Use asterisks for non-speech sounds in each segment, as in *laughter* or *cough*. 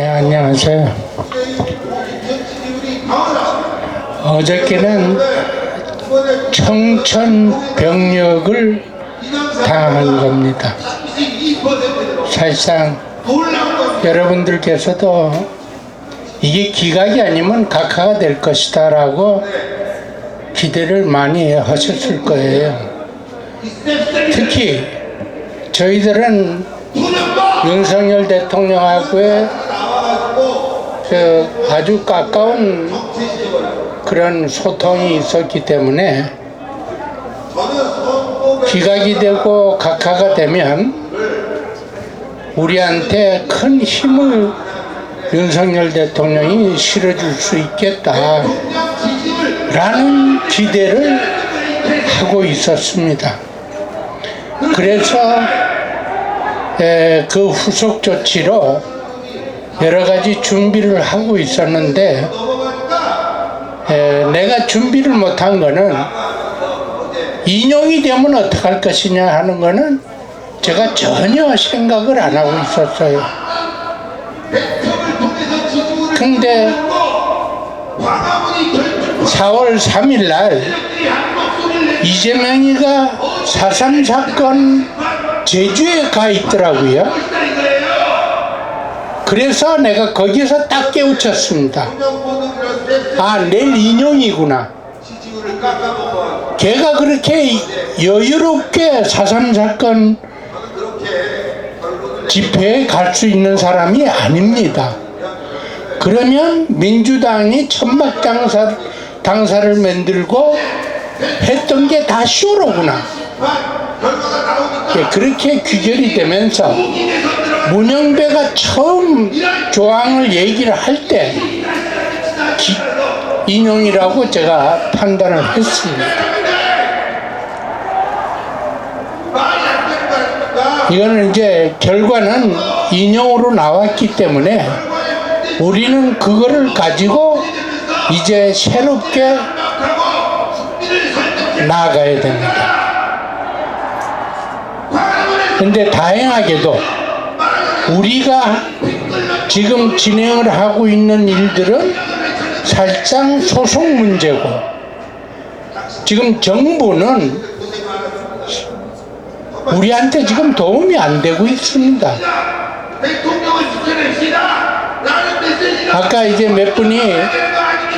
네, 안녕하세요. 어저께는 청천벽력을 당한 겁니다. 사실상 여러분들께서도 이게 기각이 아니면 각하가 될 것이다 라고 기대를 많이 하셨을 거예요. 특히 저희들은 윤석열 대통령하고의 그 아주 가까운 그런 소통이 있었기 때문에 기각이 되고 각하가 되면 우리한테 큰 힘을 윤석열 대통령이 실어줄 수 있겠다 라는 기대를 하고 있었습니다. 그래서 에, 그 후속 조치로 여러 가지 준비를 하고 있었는데 에, 내가 준비를 못한 거는 인용이 되면 어떡할 것이냐 하는 거는 제가 전혀 생각을 안 하고 있었어요. 근데 4월 3일 날 이재명이가 4.3 사건 제주에 가 있더라고요. 그래서 내가 거기서 딱 깨우쳤습니다. 아, 내일 인용이구나. 걔가 그렇게 여유롭게 4.3 사건 집회에 갈 수 있는 사람이 아닙니다. 그러면 민주당이 천막 당사, 당사를 만들고 했던 게 다 쇼로구나. 예, 그렇게 귀결이 되면서 문영배가 처음 조항을 얘기를 할 때 인용이라고 제가 판단을 했습니다. 이거는 이제 결과는 인용으로 나왔기 때문에 우리는 그거를 가지고 이제 새롭게 나아가야 됩니다. 근데 다행하게도 우리가 지금 진행을 하고 있는 일들은 살짝 소송 문제고 지금 정부는 우리한테 지금 도움이 안 되고 있습니다. 아까 이제 몇 분이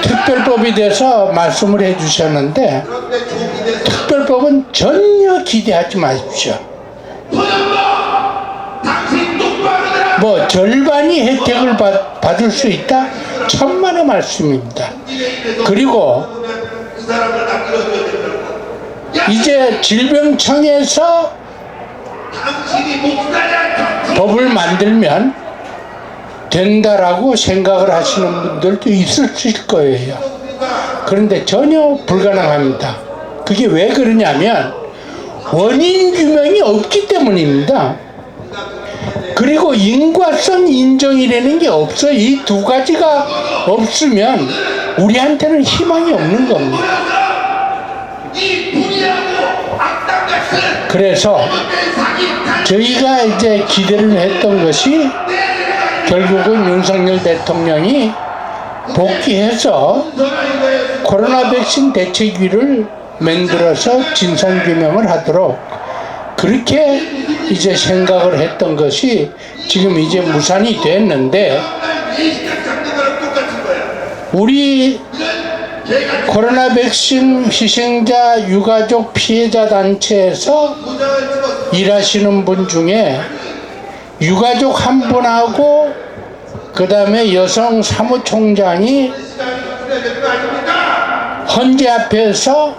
특별법에 대해서 말씀을 해 주셨는데 특별법은 전혀 기대하지 마십시오. 뭐 절반이 혜택을 받, 받을 수 있다? 천만의 말씀입니다. 그리고 이제 질병청에서 법을 만들면 된다라고 생각을 하시는 분들도 있을 거예요. 그런데 전혀 불가능합니다. 그게 왜 그러냐면 원인 규명이 없기 때문입니다. 그리고 인과성 인정이라는 게 없어. 이 두 가지가 없으면 우리한테는 희망이 없는 겁니다. 그래서 저희가 이제 기대를 했던 것이 결국은 윤석열 대통령이 복귀해서 코로나 백신 대책위를 만들어서 진상규명을 하도록 그렇게 이제 생각을 했던 것이 지금 이제 무산이 됐는데 우리 코로나 백신 희생자 유가족 피해자 단체에서 일하시는 분 중에 유가족 한 분하고 그 다음에 여성 사무총장이 헌재 앞에서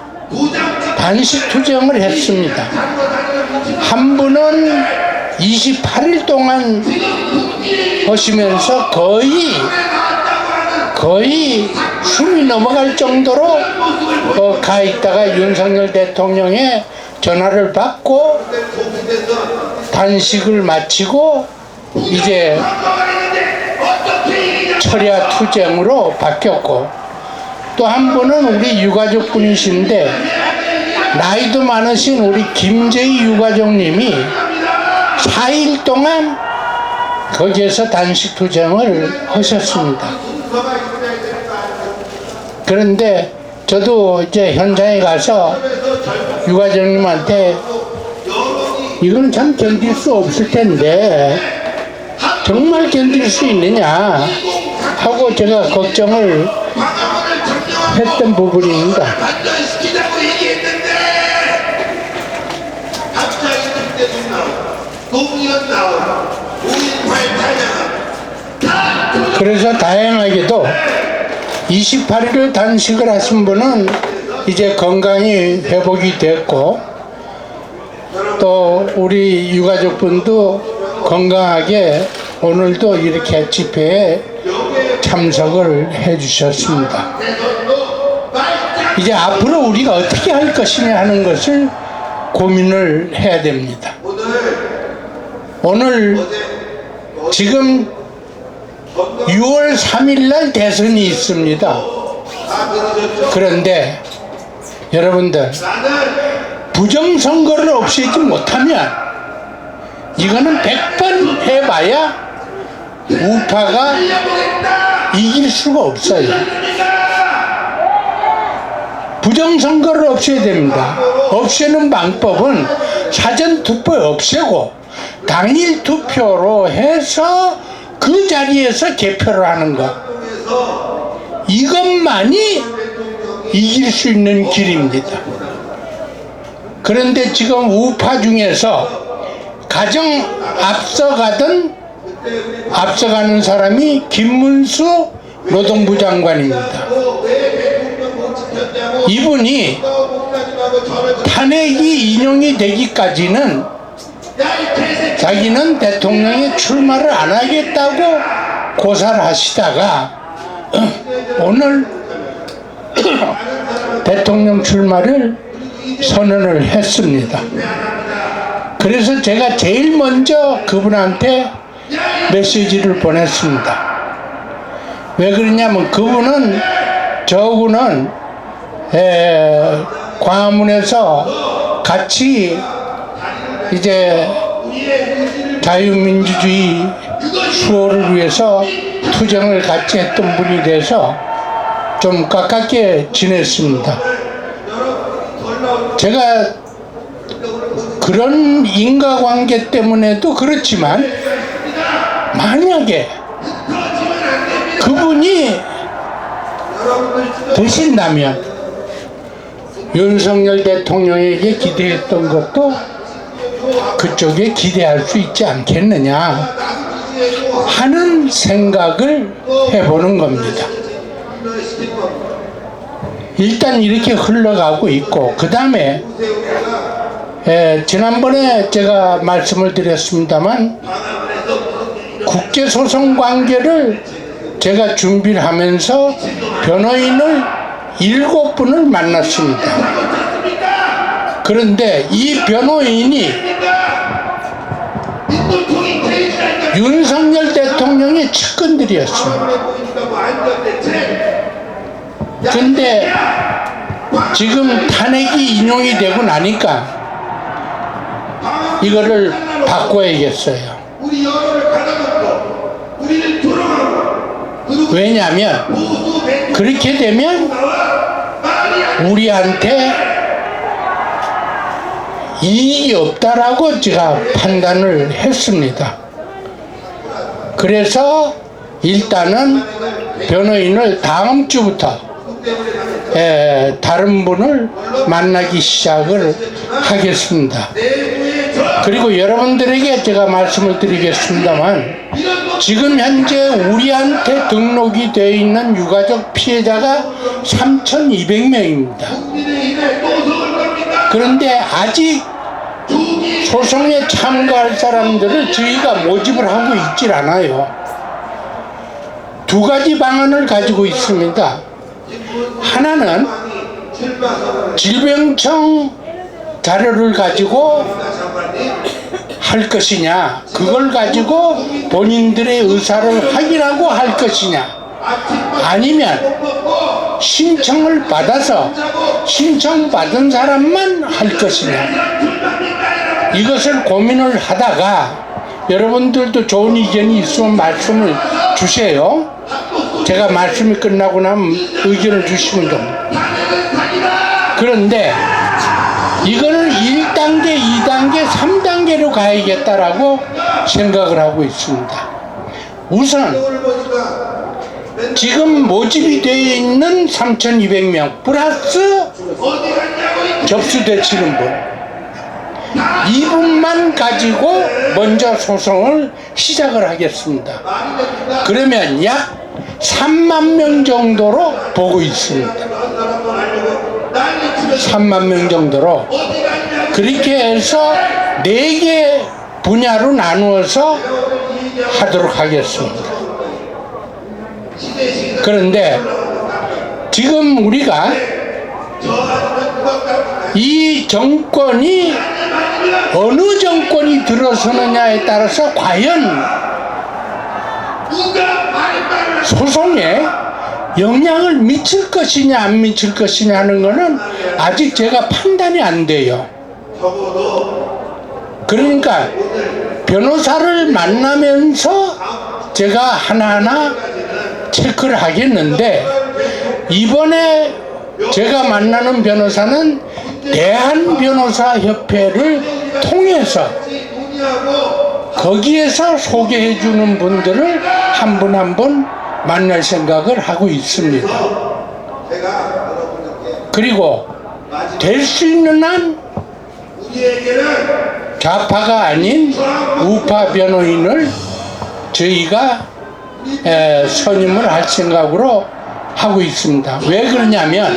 단식 투쟁을 했습니다. 한 분은 28일 동안 하시면서 거의 거의 숨이 넘어갈 정도로 어, 가 있다가 윤석열 대통령의 전화를 받고 단식을 마치고 이제 철야 투쟁으로 바뀌었고 또 한 분은 우리 유가족 분이신데 나이도 많으신 우리 김재희 유가족님이 4일 동안 거기에서 단식 투쟁을 하셨습니다. 그런데 저도 이제 현장에 가서 유가정님한테 이건 참 견딜 수 없을 텐데 정말 견딜 수 있느냐 하고 제가 걱정을 했던 부분입니다. 노무현 나오고 5.18 찬양 그래서 다행하게도 28일을 단식을 하신 분은 이제 건강이 회복이 됐고 또 우리 유가족분도 건강하게 오늘도 이렇게 집회에 참석을 해 주셨습니다. 이제 앞으로 우리가 어떻게 할 것이냐 하는 것을 고민을 해야 됩니다. 오늘 지금 6월 3일 날 대선이 있습니다. 그런데 여러분들 부정선거를 없애지 못하면 이거는 100번 해봐야 우파가 이길 수가 없어요. 부정선거를 없애야 됩니다. 없애는 방법은 사전투표 없애고 당일 투표로 해서 그 자리에서 개표를 하는 것. 이것만이 이길 수 있는 길입니다. 그런데 지금 우파 중에서 가장 앞서가던 앞서가는 사람이 김문수 노동부 장관입니다. 이분이 탄핵이 인용이 되기까지는 자기는 대통령에 출마를 안 하겠다고 고사를 하시다가 오늘 *coughs* 대통령 출마를 선언을 했습니다. 그래서 제가 제일 먼저 그분한테 메시지를 보냈습니다. 왜 그러냐면 그분은 에, 광화문에서 같이 이제 자유민주주의 수호를 위해서 투쟁을 같이 했던 분이 돼서 좀 가깝게 지냈습니다. 제가 그런 인과관계 때문에도 그렇지만 만약에 그분이 되신다면 윤석열 대통령에게 기대했던 것도 그쪽에 기대할 수 있지 않겠느냐 하는 생각을 해보는 겁니다. 일단 이렇게 흘러가고 있고 그 다음에 지난번에 제가 말씀을 드렸습니다만 국제소송 관계를 제가 준비를 하면서 변호인을 일곱 분을 만났습니다. 그런데 이 변호인이 윤석열 대통령의 측근들이었습니다. 근데 지금 탄핵이 인용이 되고 나니까 이거를 바꿔야겠어요. 왜냐하면 그렇게 되면 우리한테 이익이 없다라고 제가 판단을 했습니다. 그래서 일단은 변호인을 다음 주부터 에, 다른 분을 만나기 시작을 하겠습니다. 그리고 여러분들에게 제가 말씀을 드리겠습니다만 지금 현재 우리한테 등록이 되어 있는 유가족 피해자가 3,200명입니다. 그런데 아직 소송에 참가할 사람들을 저희가 모집을 하고 있질 않아요. 두 가지 방안을 가지고 있습니다. 하나는 질병청 자료를 가지고 할 것이냐, 그걸 가지고 본인들의 의사를 확인하고 할 것이냐, 아니면 신청을 받아서 신청받은 사람만 할 것이냐, 이것을 고민을 하다가 여러분들도 좋은 의견이 있으면 말씀을 주세요. 제가 말씀이 끝나고 나면 의견을 주시면 됩니다. 그런데 이거는 1단계, 2단계, 3단계로 가야겠다라고 생각을 하고 있습니다. 우선 지금 모집이 되어 있는 3,200명 플러스 접수되시는 분 이 분만 가지고 먼저 소송을 시작을 하겠습니다. 그러면 약 3만 명 정도로 보고 있습니다. 한번 하려고 난리 치면서 3만 명 정도로 그렇게 해서 네 개 분야로 나누어서 하도록 하겠습니다. 그런데 지금 우리가 이 정권이 어느 정권이 들어서느냐에 따라서 과연 소송에 영향을 미칠 것이냐 안 미칠 것이냐 하는 것은 아직 제가 판단이 안 돼요. 그러니까 변호사를 만나면서 제가 하나하나 체크를 하겠는데 이번에 제가 만나는 변호사는 대한변호사협회를 통해서 거기에서 소개해 주는 분들을 한 분 한 분 만날 생각을 하고 있습니다. 그리고 될 수 있는 한 좌파가 아닌 우파 변호인을 저희가 에, 선임을 할 생각으로 하고 있습니다. 왜 그러냐면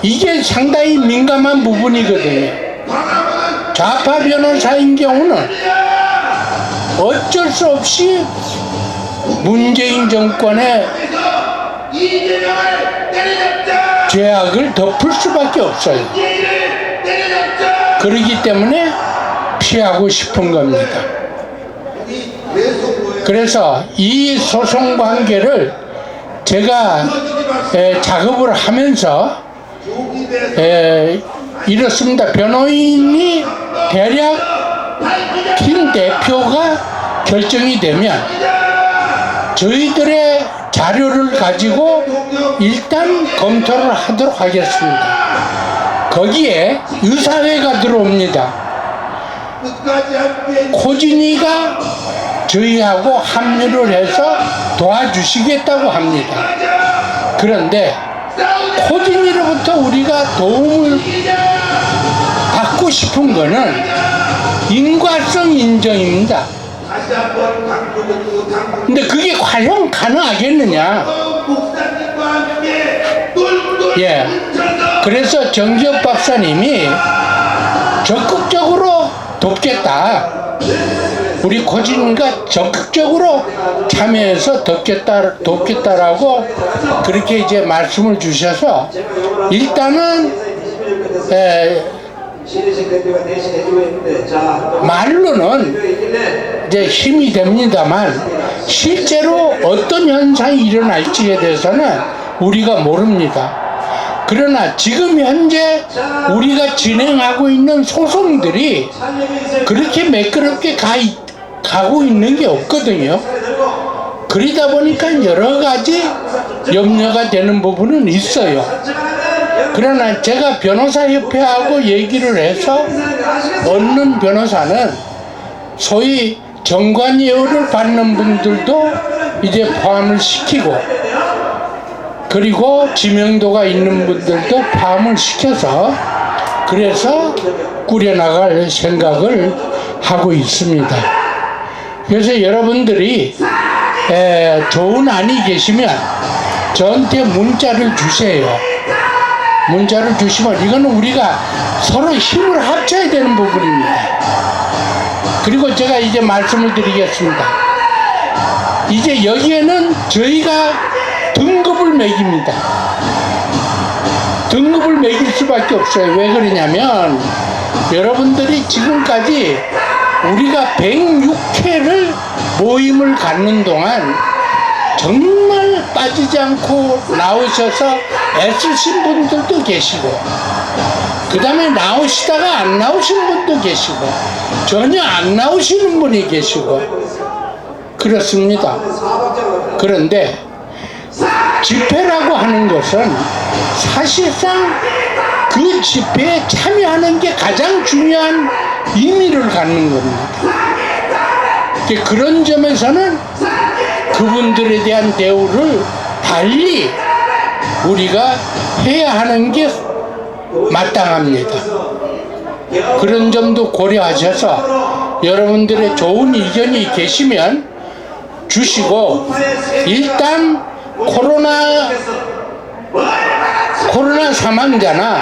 이게 상당히 민감한 부분이거든요. 좌파 변호사인 경우는 어쩔 수 없이 문재인 정권의 죄악을 덮을 수밖에 없어요. 그러기 때문에 피하고 싶은 겁니다. 그래서 이 소송 관계를 제가 에, 작업을 하면서 에, 이렇습니다. 변호인이 대략 팀 대표가 결정이 되면 저희들의 자료를 가지고 일단 검토를 하도록 하겠습니다. 거기에 의사회가 들어옵니다. 코진이가 저희하고 합류를 해서 도와주시겠다고 합니다. 그런데 코진이로부터 우리가 도움을 받고 싶은 거는 인과성 인정입니다. 근데 그게 과연 가능하겠느냐? 예. 그래서 정기혁 박사님이 적극적으로 돕겠다. 우리 코진이가 적극적으로 참여해서 돕겠다, 돕겠다라고 그렇게 이제 말씀을 주셔서 일단은 에, 말로는 이제 힘이 됩니다만 실제로 어떤 현상이 일어날지에 대해서는 우리가 모릅니다. 그러나 지금 현재 우리가 진행하고 있는 소송들이 그렇게 매끄럽게 가, 있- 가고 있는 게 없거든요. 그러다 보니까 여러 가지 염려가 되는 부분은 있어요. 그러나 제가 변호사협회하고 얘기를 해서 얻는 변호사는 소위 정관예우를 받는 분들도 이제 포함을 시키고 그리고 지명도가 있는 분들도 포함을 시켜서 그래서 꾸려나갈 생각을 하고 있습니다. 그래서 여러분들이 에, 좋은 안이 계시면 저한테 문자를 주세요. 문자를 주시면 이거는 우리가 서로 힘을 합쳐야 되는 부분입니다. 그리고 제가 이제 말씀을 드리겠습니다. 이제 여기에는 저희가 등급을 매깁니다. 등급을 매길 수밖에 없어요. 왜 그러냐면 여러분들이 지금까지 우리가 106회를 모임을 갖는 동안 정말 빠지지 않고 나오셔서 애쓰신 분들도 계시고 그 다음에 나오시다가 안 나오신 분도 계시고 전혀 안 나오시는 분이 계시고 그렇습니다. 그런데 집회라고 하는 것은 사실상 그 집회에 참여하는 게 가장 중요한 의미를 갖는 겁니다. 그런 점에서는 그분들에 대한 대우를 달리 우리가 해야 하는 게 마땅합니다. 그런 점도 고려하셔서 여러분들의 좋은 의견이 계시면 주시고 일단 코로나 코로나 사망자나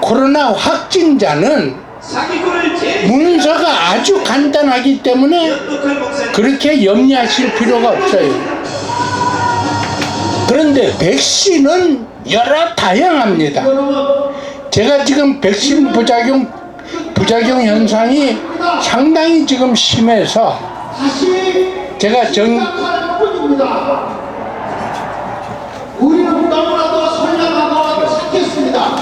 코로나 확진자는 문서가 아주 간단하기 때문에 그렇게 염려하실 필요가 없어요. 그런데 백신은 여러 다양합니다. 제가 지금 백신 부작용 부작용 현상이 상당히 지금 심해서 제가 정 우리는 너무나도 선량하고 착했습니다.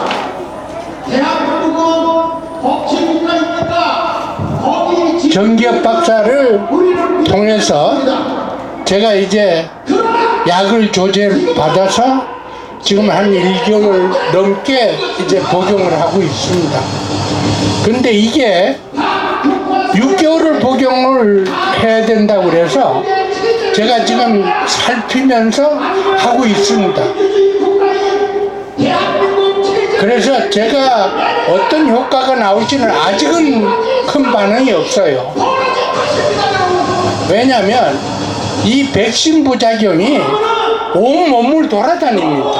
대한민국은 법치국가입니까? 거기 지- 정기업 박사를 통해서 제가 이제 약을 조제를 받아서 지금 한 1개월 넘게 이제 복용을 하고 있습니다. 근데 이게 6개월을 복용을 해야 된다고 그래서 제가 지금 살피면서 하고 있습니다. 그래서 제가 어떤 효과가 나올지는 아직은 큰 반응이 없어요. 왜냐하면 이 백신 부작용이 온 몸을 돌아다닙니다.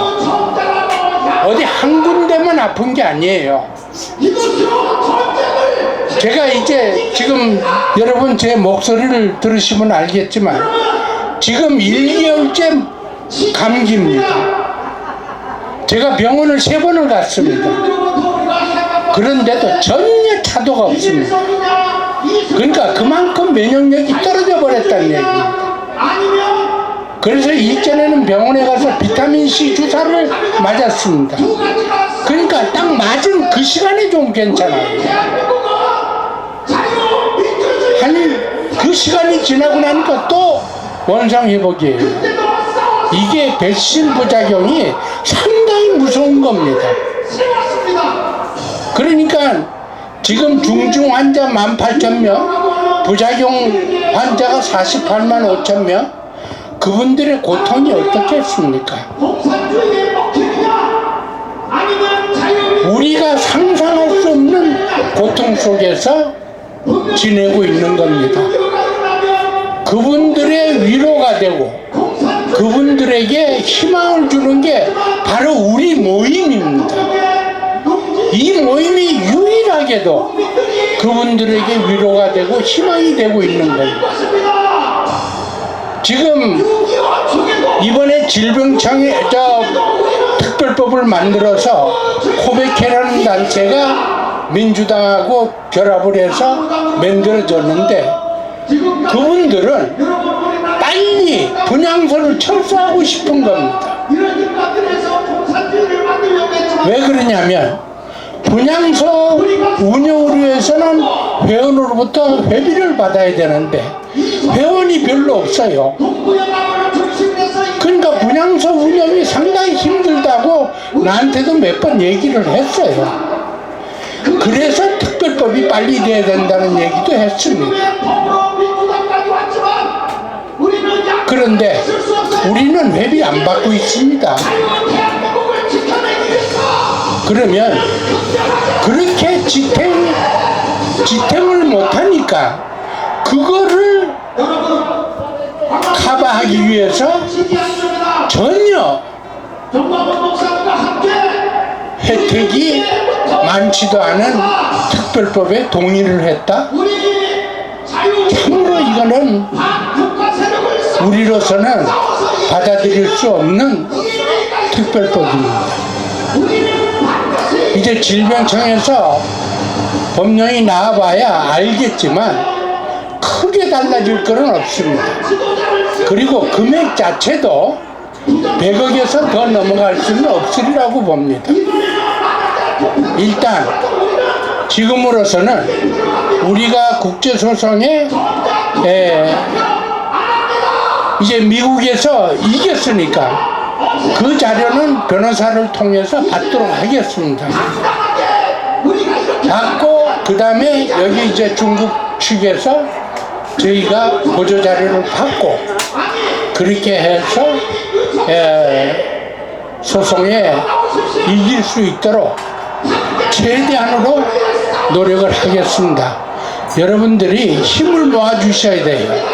어디 한 군데만 아픈 게 아니에요. 제가 이제 지금 여러분 제 목소리를 들으시면 알겠지만 지금 1개월째 감기입니다. 제가 병원을 세 번을 갔습니다. 그런데도 전혀 차도가 없습니다. 그러니까 그만큼 면역력이 떨어져 버렸다는 얘기입니다. 그래서 이전에는 병원에 가서 비타민C 주사를 맞았습니다. 그러니까 딱 맞은 그 시간에 좀 괜찮아요. 한그 시간이 지나고 나니까 또 원상 회복이에요. 이게 백신 부작용이 상당히 무서운 겁니다. 그러니까 지금 중증 환자 18,000명, 부작용 환자가 48만 5천 명, 그분들의 고통이 어떻겠습니까? 우리가 상상할 수 없는 고통 속에서 지내고 있는 겁니다. 그분들의 위로가 되고 그분들에게 희망을 주는 게 바로 우리 모임입니다. 이 모임이 유일하게도 그분들에게 위로가 되고 희망이 되고 있는 겁니다. 지금 이번에 질병청에 저 특별법을 만들어서 코베케라는 단체가 민주당하고 결합을 해서 만들어졌는데 그분들은 빨리 분양소를 철수하고 싶은 겁니다. 왜 그러냐면 분양소 운영을 위해서는 회원으로부터 회비를 받아야 되는데 회원이 별로 없어요. 그러니까 분양소 운영이 상당히 힘들다고 나한테도 몇 번 얘기를 했어요. 그래서 특별법이 빨리 돼야 된다는 얘기도 했습니다. 법으로 민주당까지 왔지만 우리는 약 그런데 우리는 회비 안 받고 있습니다. 그러면 그렇게 지탱, 지탱을 못하니까 그거를 커버하기 위해서. 전혀 혜택이 많지도 않은 특별법에 동의를 했다? 참으로 이거는 우리로서는 받아들일 수 없는 특별법입니다. 이제 질병청에서 법령이 나와봐야 알겠지만 크게 달라질 것은 없습니다. 그리고 금액 자체도 100억에서 더 넘어갈 수는 없으리라고 봅니다. 일단 지금으로서는 우리가 국제소송에 에, 이제 미국에서 이겼으니까 그 자료는 변호사를 통해서 받도록 하겠습니다. 받고 그 다음에 여기 이제 중국 측에서 저희가 보조 자료를 받고 그렇게 해서 에, 소송에 이길 수 있도록 최대한으로 노력을 하겠습니다. 여러분들이 힘을 모아 주셔야 돼요.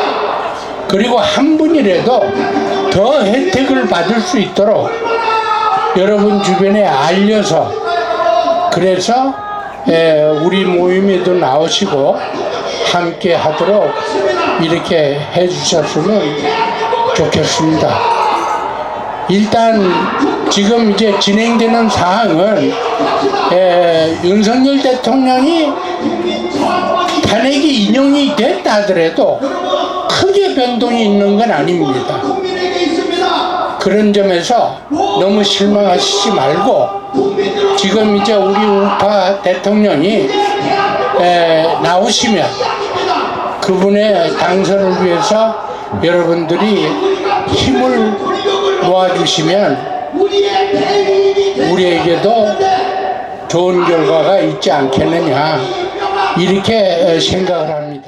그리고 한 분이라도 더 혜택을 받을 수 있도록 여러분 주변에 알려서 그래서 에, 우리 모임에도 나오시고 함께 하도록 이렇게 해 주셨으면 좋겠습니다. 일단 지금 이제 진행되는 사항은 에, 윤석열 대통령이 탄핵이 인용이 됐다 하더라도 변동이 있는 건 아닙니다. 그런 점에서 너무 실망하시지 말고 지금 이제 우리 우파 대통령이 에, 나오시면 그분의 당선을 위해서 여러분들이 힘을 모아주시면 우리에게도 좋은 결과가 있지 않겠느냐 이렇게 생각을 합니다.